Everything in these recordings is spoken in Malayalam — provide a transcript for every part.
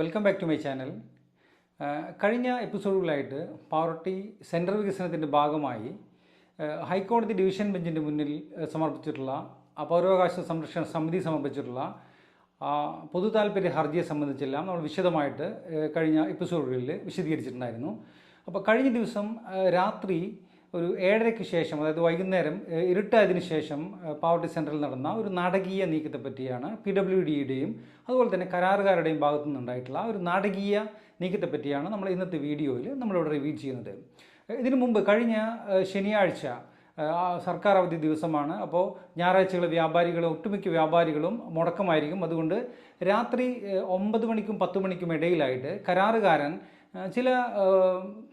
Welcome back to my channel കഴിഞ്ഞ എപ്പിസോഡുകളായിട്ട് പാവർട്ടി സെൻട്രൽ വികസനത്തിന്റെ ഭാഗമായി ആ, ഹൈക്കോടതി ഡിവിഷൻ ബെഞ്ചിന്റെ മുന്നിൽ ആ, സമർപ്പിച്ചിട്ടുള്ള പൗരാവകാശ സംരക്ഷണ സമിതി സമർപ്പിച്ചിട്ടുള്ള പൊതു താല്പര്യ ഹർജിയെ സംബന്ധിച്ചെല്ലാം നമ്മൾ വിശദമായിട്ട് കഴിഞ്ഞ എപ്പിസോഡുകളിൽ വിശദീകരിച്ചിട്ടുണ്ടായിരുന്നു. അപ്പോൾ കഴിഞ്ഞ ദിവസം രാത്രി ഒരു ഏഴരയ്ക്ക് ശേഷം അതായത് വൈകുന്നേരം ഇരുട്ടായതിന് ശേഷം പാവർട്ടി സെന്ററിൽ നടന്ന ഒരു നാടകീയ നീക്കത്തെ പറ്റിയാണ് പി ഡബ്ല്യു ഡിയുടെയും അതുപോലെ തന്നെ കരാറുകാരുടെയും ഭാഗത്തു നിന്നുണ്ടായിട്ടുള്ള ഒരു നാടകീയ നീക്കത്തെ പറ്റിയാണ് നമ്മൾ ഇന്നത്തെ വീഡിയോയിൽ നമ്മളിവിടെ റിവ്യൂ ചെയ്യുന്നത്. ഇതിനു മുമ്പ് കഴിഞ്ഞ ശനിയാഴ്ച സർക്കാർ അവധി ദിവസമാണ്. അപ്പോൾ ഞായറാഴ്ചകൾ വ്യാപാരികളും ഒട്ടുമിക്ക വ്യാപാരികളും മുടക്കമായിരിക്കും. അതുകൊണ്ട് രാത്രി ഒമ്പത് മണിക്കും പത്ത് മണിക്കും ഇടയിലായിട്ട് കരാറുകാരൻ ചില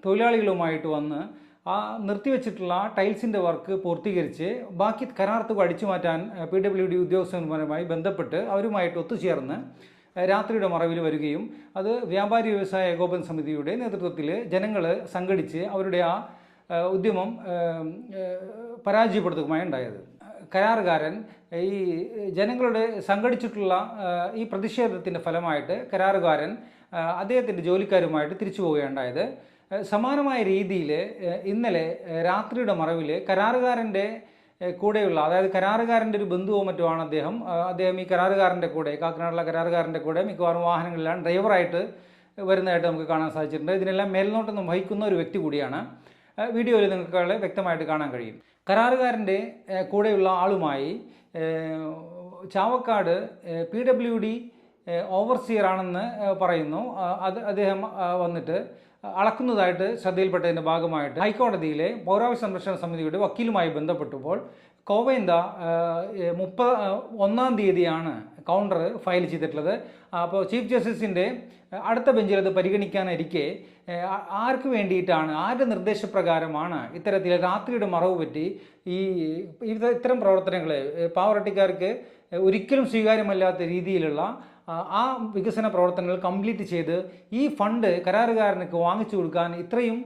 തൊഴിലാളികളുമായിട്ട് വന്ന് ആ നിർത്തിവെച്ചിട്ടുള്ള ടൈൽസിന്റെ വർക്ക് പൂർത്തീകരിച്ച് ബാക്കി കരാർ അടിച്ചു മാറ്റാൻ പി ഡബ്ല്യു ഡി ഉദ്യോഗസ്ഥന്മാരുമായി ബന്ധപ്പെട്ട് അവരുമായിട്ട് ഒത്തുചേർന്ന് രാത്രിയുടെ മറവിൽ വരികയും അത് വ്യാപാരി വ്യവസായ ഏകോപന സമിതിയുടെ നേതൃത്വത്തിൽ ജനങ്ങൾ സംഘടിച്ച് അവരുടെ ആ ഉദ്യമം പരാജയപ്പെടുത്തുകയുമായി ഉണ്ടായത്. കരാറുകാരൻ ഈ ജനങ്ങളുടെ സംഘടിച്ചിട്ടുള്ള ഈ പ്രതിഷേധത്തിന്റെ ഫലമായിട്ട് കരാറുകാരൻ അദ്ദേഹത്തിന്റെ ജോലിക്കാരുമായിട്ട് തിരിച്ചു പോവുകയുണ്ടായത് സമാനമായ രീതിയിൽ ഇന്നലെ രാത്രിയുടെ മറവിൽ കരാറുകാരന്റെ കൂടെയുള്ള അതായത് കരാറുകാരന്റെ ഒരു ബന്ധുവോ മറ്റോ ആണ് അദ്ദേഹം. അദ്ദേഹം ഈ കരാറുകാരന്റെ കൂടെ കാക്കനാടുള്ള കരാറുകാരന്റെ കൂടെ മിക്കവാറും വാഹനങ്ങളിലാണ് ഡ്രൈവറായിട്ട് വരുന്നതായിട്ട് നമുക്ക് കാണാൻ സാധിച്ചിട്ടുണ്ട്. ഇതിനെല്ലാം മേൽനോട്ടം വഹിക്കുന്ന ഒരു വ്യക്തി കൂടിയാണ്. വീഡിയോയിൽ നിങ്ങൾക്ക് വ്യക്തമായിട്ട് കാണാൻ കഴിയും. കരാറുകാരന്റെ കൂടെയുള്ള ആളുമായി Chavakkad P W D overseer ആണെന്ന് പറയുന്നു. അത് അദ്ദേഹം വന്നിട്ട് അളക്കുന്നതായിട്ട് ശ്രദ്ധയിൽപ്പെട്ടതിന്റെ ഭാഗമായിട്ട് ഹൈക്കോടതിയിലെ പൗരാവകാശ സംരക്ഷണ സമിതിയുടെ വക്കീലുമായി ബന്ധപ്പെട്ടപ്പോൾ കോവേന്ത മുപ്പത് ഒന്നാം തീയതിയാണ് കൗണ്ടർ ഫയൽ ചെയ്തിട്ടുള്ളത്. അപ്പോൾ ചീഫ് ജസ്റ്റിസിന്റെ അടുത്ത ബെഞ്ചിൽ അത് പരിഗണിക്കാനിരിക്കെ ആർക്ക് വേണ്ടിയിട്ടാണ് ആരുടെ നിർദ്ദേശപ്രകാരമാണ് ഇത്തരത്തിൽ രാത്രിയുടെ മറവ് പറ്റി ഈ ഇത് ഇത്തരം പ്രവർത്തനങ്ങൾ പാവറട്ടിക്കാർക്ക് ഒരിക്കലും സ്വീകാര്യമല്ലാത്ത രീതിയിലുള്ള ആ, വികസന പ്രവർത്തനങ്ങൾ കംപ്ലീറ്റ് ചെയ്ത് ഈ ഫണ്ട് കരാറുകാരനക്ക് വാങ്ങിച്ചു കൊടുക്കാൻ ഇത്രയും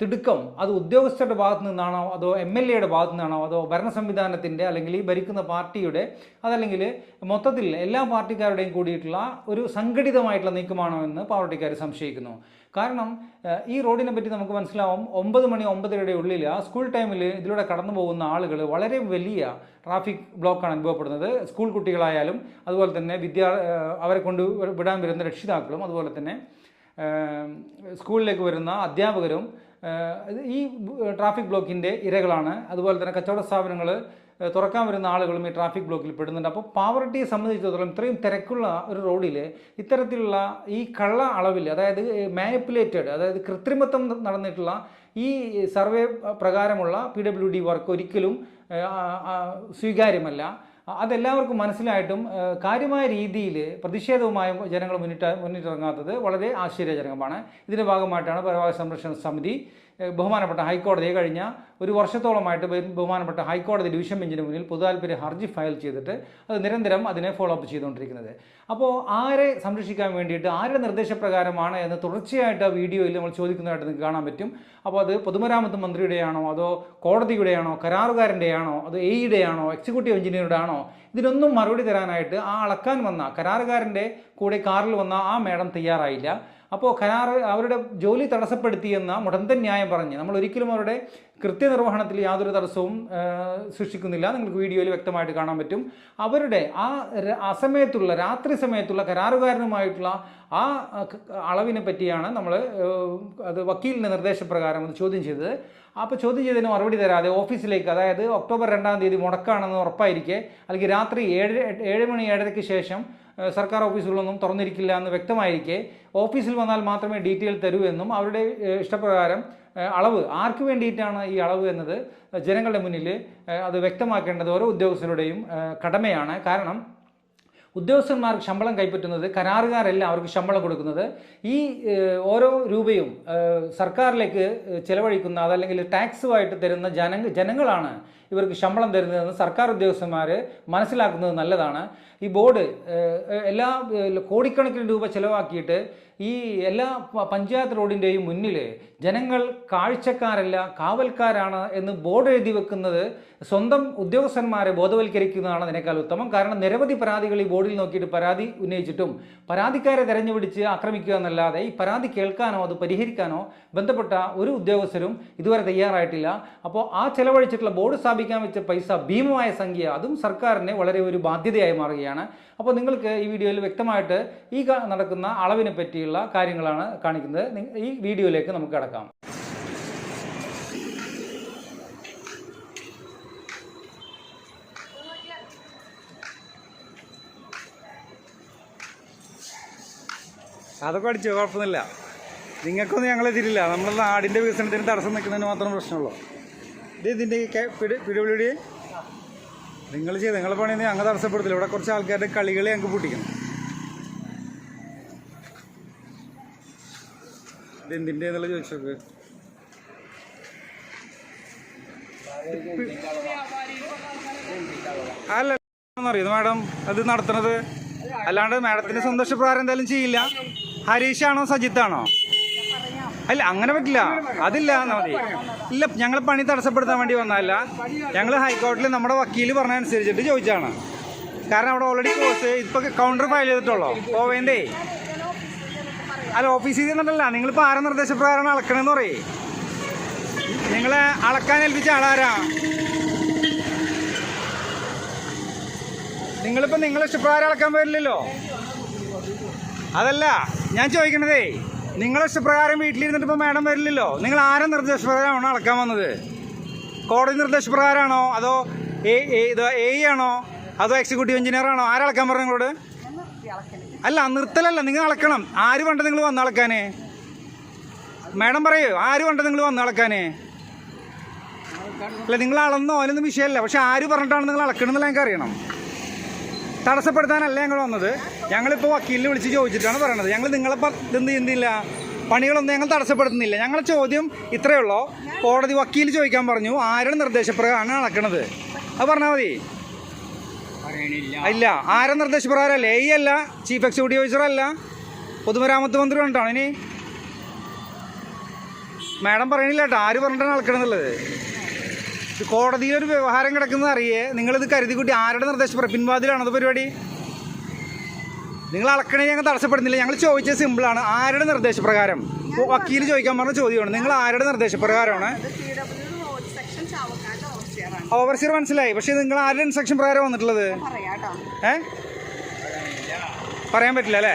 തിടുക്കം അത് ഉദ്യോഗസ്ഥരുടെ ഭാഗത്തു നിന്നാണോ അതോ എം എൽ എയുടെ ഭാഗത്തു നിന്നാണോ അതോ ഭരണ സംവിധാനത്തിന്റെ അല്ലെങ്കിൽ ഈ ഭരിക്കുന്ന പാർട്ടിയുടെ അതല്ലെങ്കിൽ മൊത്തത്തിൽ എല്ലാ പാർട്ടിക്കാരുടെയും കൂടിയിട്ടുള്ള ഒരു സംഘടിതമായിട്ടുള്ള നീക്കമാണോ എന്ന് പാർട്ടിക്കാർ സംശയിക്കുന്നു. കാരണം ഈ റോഡിനെ പറ്റി നമുക്ക് മനസ്സിലാവും ഒമ്പത് മണി ഒമ്പതരയുടെ ഉള്ളിൽ ആ സ്കൂൾ ടൈമിൽ ഇതിലൂടെ കടന്നു പോകുന്ന ആളുകൾ വളരെ വലിയ ട്രാഫിക് ബ്ലോക്കാണ് അനുഭവപ്പെടുന്നത്. സ്കൂൾ കുട്ടികളായാലും അതുപോലെ തന്നെ വിദ്യാ അവരെ കൊണ്ട് വിടാൻ വരുന്ന രക്ഷിതാക്കളും അതുപോലെ തന്നെ സ്കൂളിലേക്ക് വരുന്ന അധ്യാപകരും ഈ ട്രാഫിക് ബ്ലോക്കിന്റെ ഇരകളാണ്. അതുപോലെ തന്നെ കച്ചവട സ്ഥാപനങ്ങൾ തുറക്കാൻ വരുന്ന ആളുകളും ഈ ട്രാഫിക് ബ്ലോക്കിൽ പെടുന്നുണ്ട്. അപ്പോൾ പാവർട്ടിയെ സംബന്ധിച്ചിടത്തോളം ഇത്രയും തിരക്കുള്ള ഒരു റോഡിൽ ഇത്തരത്തിലുള്ള ഈ കള്ള അളവിൽ അതായത് മാനിപ്പുലേറ്റഡ് അതായത് കൃത്രിമത്വം നടന്നിട്ടുള്ള ഈ സർവേ പ്രകാരമുള്ള പി ഡബ്ല്യു ഡി വർക്ക് ഒരിക്കലും സ്വീകാര്യമല്ല. അതെല്ലാവർക്കും മനസ്സിലായിട്ടും കാര്യമായ രീതിയിൽ പ്രതിഷേധവുമായി ജനങ്ങൾ മുന്നിട്ട് മുന്നിട്ടിറങ്ങാത്തത് വളരെ ആശ്ചര്യജനകമാണ്. ഇതിന്റെ ഭാഗമായിട്ടാണ് പരമാവധി സംരക്ഷണ സമിതി ബഹുമാനപ്പെട്ട ഹൈക്കോടതിയെ കഴിഞ്ഞ ഒരു വർഷത്തോളമായിട്ട് ബഹുമാനപ്പെട്ട ഹൈക്കോടതി ഡിവിഷൻ ബെഞ്ചിന് മുന്നിൽ പൊതുതാൽപര്യ ഹർജി ഫയൽ ചെയ്തിട്ട് അത് നിരന്തരം അതിനെ ഫോളോ അപ്പ് ചെയ്തുകൊണ്ടിരിക്കുന്നത്. അപ്പോൾ ആരെ സംരക്ഷിക്കാൻ വേണ്ടിയിട്ട് ആരുടെ നിർദ്ദേശപ്രകാരമാണ് എന്ന് തുടർച്ചയായിട്ട് ആ വീഡിയോയിൽ നമ്മൾ ചോദിക്കുന്നതായിട്ട് നിങ്ങൾക്ക് കാണാൻ പറ്റും. അപ്പോൾ അത് പൊതുമരാമത്ത് മന്ത്രിയുടെയാണോ അതോ കോടതിയുടെയാണോ കരാറുകാരന്റെയാണോ അതോ എയുടെയാണോ എക്സിക്യൂട്ടീവ് എഞ്ചിനീയറുടെ ആണോ ഇതിനൊന്നും മറുപടി തരാനായിട്ട് ആ അളക്കാൻ വന്ന കരാറുകാരന്റെ കൂടെ കാറിൽ വന്ന ആ മേഡം തയ്യാറായില്ല. അപ്പോൾ കരാർ അവരുടെ ജോലി തടസ്സപ്പെടുത്തിയെന്ന മുടന്തൻ ന്യായം പറഞ്ഞ് നമ്മൾ ഒരിക്കലും അവരുടെ കൃത്യനിർവഹണത്തിൽ യാതൊരു തടസ്സവും സൃഷ്ടിക്കുന്നില്ല. നിങ്ങൾക്ക് വീഡിയോയിൽ വ്യക്തമായിട്ട് കാണാൻ പറ്റും. അവരുടെ ആ അസമയത്തുള്ള രാത്രി സമയത്തുള്ള കരാറുകാരനുമായിട്ടുള്ള ആ അളവിനെ പറ്റിയാണ് നമ്മൾ അത് വക്കീലിന്റെ നിർദ്ദേശപ്രകാരം അത് ചോദ്യം ചെയ്തത്. അപ്പോൾ ചോദ്യം ചെയ്തതിന് മറുപടി തരാതെ ഓഫീസിലേക്ക് അതായത് ഒക്ടോബർ രണ്ടാം തീയതി മുടക്കാണെന്ന് ഉറപ്പായിരിക്കെ അല്ലെങ്കിൽ രാത്രി ഏഴ് ഏഴ് മണി ഏഴരയ്ക്ക് ശേഷം സർക്കാർ ഓഫീസുകളൊന്നും തുറന്നിരിക്കില്ല എന്ന് വ്യക്തമായിരിക്കെ ഓഫീസിൽ വന്നാൽ മാത്രമേ ഡീറ്റെയിൽ തരൂ എന്നും അവരുടെ ഇഷ്ടപ്രകാരം അളവ് ആർക്ക് വേണ്ടിയിട്ടാണ് ഈ അളവ് എന്നത് ജനങ്ങളുടെ മുന്നിൽ അത് വ്യക്തമാക്കേണ്ടത് ഓരോ ഉദ്യോഗസ്ഥരുടെയും കടമയാണ്. കാരണം ഉദ്യോഗസ്ഥന്മാർക്ക് ശമ്പളം കൈപ്പറ്റുന്നത് കരാറുകാരല്ല അവർക്ക് ശമ്പളം കൊടുക്കുന്നത്. ഈ ഓരോ രൂപയും സർക്കാരിലേക്ക് ചെലവഴിക്കുന്ന അതല്ലെങ്കിൽ ടാക്സുമായിട്ട് തരുന്ന ജന ജനങ്ങളാണ് ഇവർക്ക് ശമ്പളം തരുന്നതെന്ന് സർക്കാർ ഉദ്യോഗസ്ഥന്മാർ മനസ്സിലാക്കുന്നത് നല്ലതാണ്. ഈ ബോർഡ് എല്ലാ കോടിക്കണക്കിന് രൂപ ചിലവാക്കിയിട്ട് ഈ എല്ലാ പഞ്ചായത്ത് റോഡിന്റെയും മുന്നിൽ ജനങ്ങൾ കാഴ്ചക്കാരല്ല കാവൽക്കാരാണ് എന്ന് ബോർഡ് എഴുതി വെക്കുന്നത് സ്വന്തം ഉദ്യോഗസ്ഥന്മാരെ ബോധവൽക്കരിക്കുന്നതാണ് അതിനേക്കാൾ ഉത്തമം. കാരണം നിരവധി പരാതികൾ ഈ ബോർഡിൽ നോക്കിയിട്ട് പരാതി ഉന്നയിച്ചിട്ടും പരാതിക്കാരെ തെരഞ്ഞുപിടിച്ച് ആക്രമിക്കുക എന്നല്ലാതെ ഈ പരാതി കേൾക്കാനോ അത് പരിഹരിക്കാനോ ബന്ധപ്പെട്ട ഒരു ഉദ്യോഗസ്ഥരും ഇതുവരെ തയ്യാറായിട്ടില്ല. അപ്പോൾ ആ ചെലവഴിച്ചിട്ടുള്ള ബോർഡ് സ്ഥാപിക്കാൻ വെച്ച പൈസ ഭീമമായ സംഖ്യ അതും സർക്കാരിനെ വളരെ ഒരു ബാധ്യതയായി മാറുകയാണ്. അപ്പോൾ നിങ്ങൾക്ക് ഈ വീഡിയോയിൽ വ്യക്തമായിട്ട് ഈ നടക്കുന്ന അളവിനെ പറ്റിയുള്ള കാര്യങ്ങളാണ് കാണിക്കുന്നത്. ഈ വീഡിയോയിലേക്ക് നമുക്ക് കിടക്കാം. അതൊക്കെ അടിച്ചു? കുഴപ്പമൊന്നുമില്ല. നിങ്ങൾക്കൊന്നും ഞങ്ങൾ തിരില്ല നമ്മൾ നാടിന്റെ വികസനത്തിന് തടസ്സം നിൽക്കുന്നതിന് മാത്രം പ്രശ്നമുള്ളൂ. ഇത് ഇതിന്റെ പിടി പിടിപിടി നിങ്ങൾ ചെയ്ത് നിങ്ങൾ പണിയൊന്നും അങ്ങ് തടസ്സപ്പെടുത്തില്ല. ഇവിടെ കുറച്ച് ആൾക്കാരുടെ കളികളെ ഞങ്ങൾക്ക് പൊട്ടിക്കണം. ഇതെന്തിന്റെ എന്നുള്ള ചോദിച്ചോക്ക്. അല്ല അറിയുന്നു മാഡം അത് നടത്തുന്നത്? അല്ലാണ്ട് മാഡത്തിന്റെ സന്തോഷപ്രകാരം എന്തായാലും ചെയ്യില്ല. ഹരീഷാണോ സജിത്താണോ? അല്ല അങ്ങനെ പറ്റില്ല. അതില്ല എന്നാ മതി. ഇല്ല ഞങ്ങൾ പണി തടസ്സപ്പെടുത്താൻ വേണ്ടി വന്നതല്ല. ഞങ്ങൾ ഹൈക്കോടതിയിൽ നമ്മുടെ വക്കീൽ പറഞ്ഞ അനുസരിച്ചിട്ട് ചോദിച്ചാണ് കാരണം അവിടെ ഓൾറെഡി കോഴ്സ് ഇപ്പൊ കൗണ്ടർ ഫയൽ ചെയ്തിട്ടുള്ളോ? പോവേണ്ടേ അല്ല ഓഫീസിൽ നിന്നിട്ടല്ല നിങ്ങളിപ്പോൾ ആരെ നിർദ്ദേശപ്രകാരമാണ് അളക്കണമെന്ന് പറയേ. നിങ്ങളെ അളക്കാൻ ഏൽപ്പിച്ച ആളാരാ? നിങ്ങളിപ്പോൾ നിങ്ങളെ ഇഷ്ടപ്രകാരം അളക്കാൻ പറ്റില്ലല്ലോ. അതല്ല ഞാൻ ചോദിക്കണതേ നിങ്ങളെ ഇഷ്ടപ്രകാരം വീട്ടിലിരുന്നിട്ട് ഇപ്പോൾ മാഡം വരില്ലല്ലോ? നിങ്ങൾ ആരെ നിർദ്ദേശപ്രകാരമാണോ അളക്കാൻ വന്നത്? കോടതി നിർദ്ദേശപ്രകാരമാണോ? അതോ എ എ- ആണോ? അതോ എക്സിക്യൂട്ടീവ് എഞ്ചിനീയർ ആണോ? ആരളക്കാൻ പറഞ്ഞു നിങ്ങളോട്? അല്ല നിർത്തലല്ല നിങ്ങൾ അളക്കണം. ആര് വേണ്ട നിങ്ങൾ വന്ന് അളക്കാനേ? മാഡം പറയൂ ആര് വേണ്ട നിങ്ങൾ വന്ന് അളക്കാനേ? അല്ല നിങ്ങൾ അളന്നോ? അതിനൊന്നും വിഷയമല്ല. പക്ഷെ ആര് പറഞ്ഞിട്ടാണ് നിങ്ങൾ അളക്കണമെന്നുള്ള ഞങ്ങൾക്ക് അറിയണം തടസ്സപ്പെടുത്താനല്ല ഞങ്ങൾ വന്നത്. ഞങ്ങളിപ്പോൾ വക്കീലിൽ വിളിച്ച് ചോദിച്ചിട്ടാണ് പറയണത്. ഞങ്ങൾ നിങ്ങളെ ഇതെന്ത് ചെയ്യുന്നില്ല? പണികളൊന്നും ഞങ്ങൾ തടസ്സപ്പെടുത്തുന്നില്ല. ഞങ്ങളുടെ ചോദ്യം ഇത്രയേ ഉള്ളൂ. കോടതി വക്കീൽ ചോദിക്കാൻ പറഞ്ഞു. ആരുടെ നിർദ്ദേശപ്രകാരമാണ് നടക്കുന്നത് അത് പറഞ്ഞാൽ മതി. ഇല്ല. ആരുടെ നിർദ്ദേശപ്രകാരമല്ല? എ അല്ല. ചീഫ് എക്സിക്യൂട്ടീവ് ഓഫീസർ അല്ല. പൊതുമരാമത്ത് മന്ത്രി കണ്ടാണ് ഇനി. മാഡം പറയണില്ല കേട്ടോ. ആര് പറഞ്ഞിട്ടാണ് നടക്കണമെന്നുള്ളത് കോടതിയിൽ ഒരു വ്യവഹാരം കിടക്കുന്നത് അറിയേ. നിങ്ങളിത് കരുതി കൂട്ടി ആരുടെ നിർദ്ദേശപ്രകാരം പിൻവാതിലാണത് പരിപാടി? നിങ്ങൾ അളക്കണേ ഞങ്ങൾ തടസ്സപ്പെടുന്നില്ല. ഞങ്ങൾ ചോദിച്ചത് സിമ്പിളാണ് ആരുടെ നിർദ്ദേശപ്രകാരം? വക്കീൽ ചോദിക്കാൻ പറഞ്ഞ ചോദ്യമാണ്. നിങ്ങൾ ആരുടെ നിർദ്ദേശപ്രകാരമാണ്? ഓവർസിയർ മനസ്സിലായി. പക്ഷേ നിങ്ങൾ ആരുടെ ഇൻസ്ട്രക്ഷൻ പ്രകാരം വന്നിട്ടുള്ളത്? ഏ? പറയാൻ പറ്റില്ല അല്ലേ?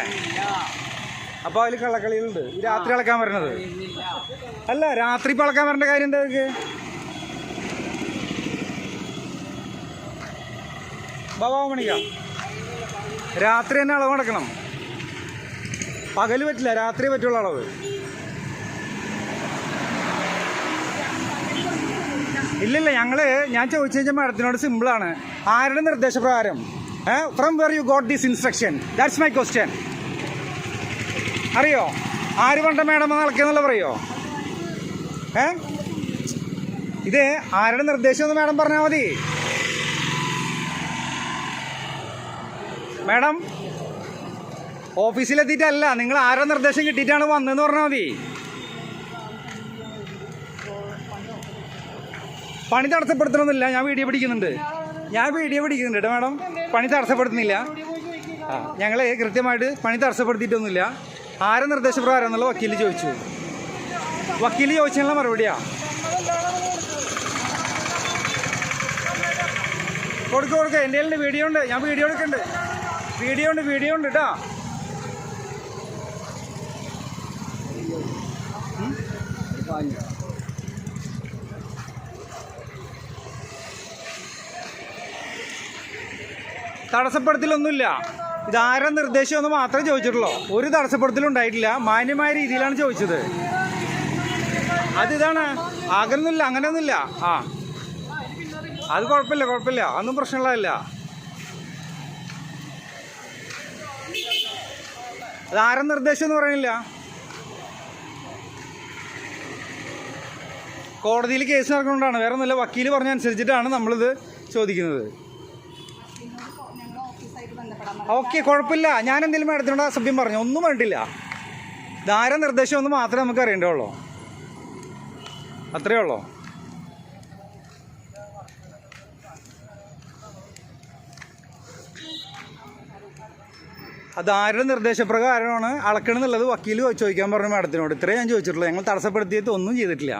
അപ്പോൾ അതിൽ കള്ളക്കളികളുണ്ട്. രാത്രി അളക്കാൻ വരണത്. അല്ല രാത്രി ഇപ്പം അളക്കാൻ വരേണ്ട കാര്യം എന്താ ബാബാ മണിക്ക രാത്രി തന്നെ അളവ് നടക്കണം. പകൽ പറ്റില്ല രാത്രി പറ്റുള്ള അളവ്. ഇല്ലില്ല ഞങ്ങൾ ഞാൻ ചോദിച്ചു കഴിഞ്ഞാൽ മാഡത്തിനോട് സിമ്പിളാണ് ആരുടെ നിർദ്ദേശപ്രകാരം? From where you got this instruction that's my question അറിയോ? ആര് പണ്ട മാഡം നടക്കുന്നുള്ള പറയോ? ഏ? ഇത് ആരുടെ നിർദ്ദേശം എന്ന് മാഡം പറഞ്ഞാൽ മതി. മാഡം ഓഫീസിലെത്തിയിട്ടല്ല നിങ്ങൾ ആരോ നിർദ്ദേശം കിട്ടിയിട്ടാണ് വന്നതെന്ന് പറഞ്ഞാൽ മതി. പണി തടസ്സപ്പെടുത്തണമെന്നില്ല ഞാൻ വീഡിയോ പിടിക്കുന്നുണ്ട്. ഞാൻ വീഡിയോ പിടിക്കുന്നുണ്ട് കേട്ടോ മാഡം. പണി തടസ്സപ്പെടുത്തുന്നില്ല. ഞങ്ങൾ കൃത്യമായിട്ട് പണി തടസ്സപ്പെടുത്തിയിട്ടൊന്നുമില്ല. ആരെ നിർദ്ദേശപ്രകാരം എന്നുള്ള വക്കീൽ ചോദിച്ചു. വക്കീൽ ചോദിച്ചതിനുള്ള മറുപടിയാ. കൊടുക്കും കൊടുക്കുക എന്റെ വീഡിയോ ഉണ്ട്. ഞാൻ വീഡിയോ എടുക്കുന്നുണ്ട് വീഡിയോ ഉണ്ട് വീഡിയോ ഉണ്ട് കേട്ടോ തടസ്സപ്പെടുത്തലൊന്നുമില്ല. ഇത് ആരുടെ നിർദ്ദേശം എന്ന് മാത്രമേ ചോദിച്ചിട്ടുള്ളൂ. ഒരു തടസ്സപ്പെടുത്തലും ഉണ്ടായിട്ടില്ല. മാന്യമായ രീതിയിലാണ് ചോദിച്ചത്. അതിതാണ്. അങ്ങനൊന്നുമില്ല അങ്ങനെയൊന്നുമില്ല. ആ. അത് കുഴപ്പമില്ല കുഴപ്പമില്ല. അതൊന്നും പ്രശ്നമുള്ളതല്ല. അത് ആരും എന്ന് പറയണില്ല. കോടതിയിൽ കേസ് നടക്കുന്നതുകൊണ്ടാണ് വേറെ നല്ല വക്കീൽ പറഞ്ഞ അനുസരിച്ചിട്ടാണ് നമ്മളിത് ചോദിക്കുന്നത്. ഓക്കെ കുഴപ്പമില്ല. ഞാൻ എന്തെങ്കിലും മേഡത്തിനോട് അസഭ്യം പറഞ്ഞു. ഒന്നും വേണ്ടില്ല. ധാര നിർദ്ദേശം ഒന്ന് മാത്രമേ നമുക്ക് അറിയേണ്ടുള്ളൂ അത്രയേ ഉള്ളൂ. അത് ആരുടെ നിർദ്ദേശപ്രകാരമാണ് അളക്കണമെന്നുള്ളത് വക്കീൽ ചോദിക്കാൻ പറഞ്ഞു മാഡത്തിനോട്. ഇത്രേ ഞാൻ ചോദിച്ചിട്ടുള്ളൂ. ഞങ്ങൾ തടസ്സപ്പെടുത്തിയിട്ട് ഒന്നും ചെയ്തിട്ടില്ല.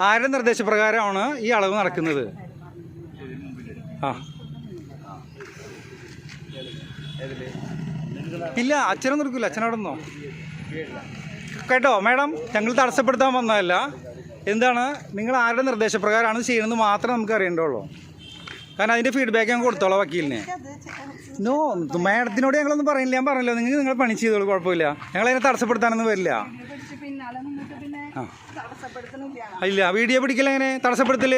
ആരുടെ നിർദ്ദേശപ്രകാരമാണ് ഈ അളവ് നടക്കുന്നത്? ആ. ഇല്ല അച്ഛനെ നിർക്കില്ല അച്ഛനവിടെ നിന്നോ? കേട്ടോ മാഡം ഞങ്ങൾ തടസ്സപ്പെടുത്താൻ വന്നതല്ല. എന്താണ്? നിങ്ങൾ ആരുടെ നിർദ്ദേശപ്രകാരമാണ് ചെയ്യുന്നത് മാത്രമേ നമുക്ക് അറിയേണ്ടുള്ളൂ കാരണം അതിന്റെ ഫീഡ്ബാക്ക് ഞാൻ കൊടുത്തോളാം വക്കീലിനെ. നോ മാഡത്തിനോട് ഞങ്ങളൊന്നും പറയില്ല. ഞാൻ പറഞ്ഞല്ലോ നിങ്ങൾ നിങ്ങൾ പണി ചെയ്തോളൂ കുഴപ്പമില്ല. ഞങ്ങൾ അതിനെ തടസ്സപ്പെടുത്താനൊന്നും വരില്ല. ഇല്ല വീഡിയോ പിടിക്കലെങ്ങനെ തടസ്സപ്പെടുത്തൽ?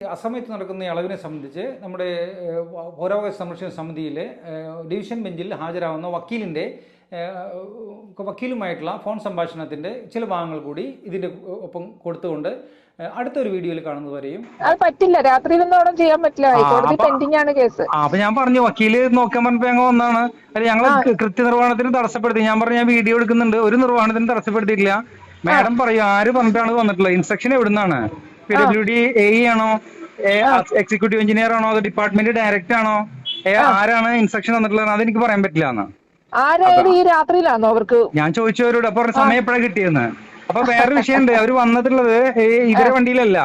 അസമയത്ത് നടക്കുന്ന അളവിനെ സംബന്ധിച്ച് നമ്മുടെ പൗരാവകാശ സംരക്ഷണ സമിതിയിലെ ഡിവിഷൻ ബെഞ്ചിൽ ഹാജരാകുന്ന വക്കീലിന്റെ വക്കീലുമായിട്ടുള്ള ഫോൺ സംഭാഷണത്തിന്റെ ചില ഭാഗങ്ങൾ കൂടി ഇതിന്റെ ഒപ്പം കൊടുത്തുകൊണ്ട് അടുത്തൊരു വീഡിയോയിൽ കാണുന്നതുവരെയും അത് പറ്റില്ല. രാത്രി ചെയ്യാൻ പറ്റില്ല. ഹൈക്കോടതി പെൻഡിങ് ആണ് കേസ്. അപ്പൊ ഞാൻ പറഞ്ഞു വക്കീൽ നോക്കാൻ പറഞ്ഞപ്പോ ഞങ്ങൾ വന്നാണ്. അല്ല ഞങ്ങൾ കൃത്യനിർവഹണത്തിന് തടസ്സപ്പെടുത്തി. ഞാൻ പറഞ്ഞു ഞാൻ വീഡിയോ എടുക്കുന്നുണ്ട്. ഒരു നിർവഹണത്തിന് തടസ്സപ്പെടുത്തിയിട്ടില്ല. മാഡം പറയൂ ആര് പറഞ്ഞിട്ടാണ് വന്നിട്ടുള്ളത്? ഇൻസ്ട്രക്ഷൻ എവിടുന്നാണ്? പി ഡബ്ല്യു ഡി എ ആണോ? എക്സിക്യൂട്ടീവ് എഞ്ചിനീയർ ആണോ? അതോ ഡിപ്പാർട്ട്മെന്റ് ഡയറക്ടർ ആണോ? ആരാണ് ഇൻസ്ട്രക്ഷൻ തന്നിട്ടുള്ളത് അതെനിക്ക് പറയാൻ പറ്റില്ല എന്ന് ഈ രാത്രിയിലാണോ അവർക്ക്? ഞാൻ ചോദിച്ചവരോട് അപ്പൊ സമയം എപ്പോഴാണ് കിട്ടിയെന്ന്? അപ്പൊ വേറെ വിഷയമുണ്ട്. അവർ വന്നിട്ടുള്ളത് ഇവരെ വണ്ടിയിലല്ല.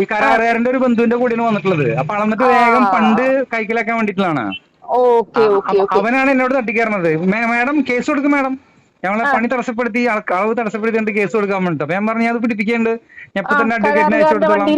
ഈ കരാറുകാരന്റെ ഒരു ബന്ധുവിന്റെ കൂടെയാണ് വന്നിട്ടുള്ളത്. അപ്പൊ അളന്നിട്ട് വേഗം പണ്ട് കൈക്കലാക്കാൻ വേണ്ടിട്ടുള്ളതാണ് അവനാണ് എന്നോട് തട്ടിക്കേറുന്നത് മാഡം കേസ് കൊടുക്കും മാഡം. ഞങ്ങളെ പണി തടസ്സപ്പെടുത്തി അളവ് തടസ്സപ്പെടുത്തി കേസ് കൊടുക്കാൻ വേണ്ടിട്ട്. അപ്പൊ ഞാൻ പറഞ്ഞു അത് പിടിപ്പിക്കേണ്ട. ഞാൻ ഇപ്പൊ തന്നെ അഡ്വക്കേറ്റിനെ അയച്ചു കൊടുത്തോളാം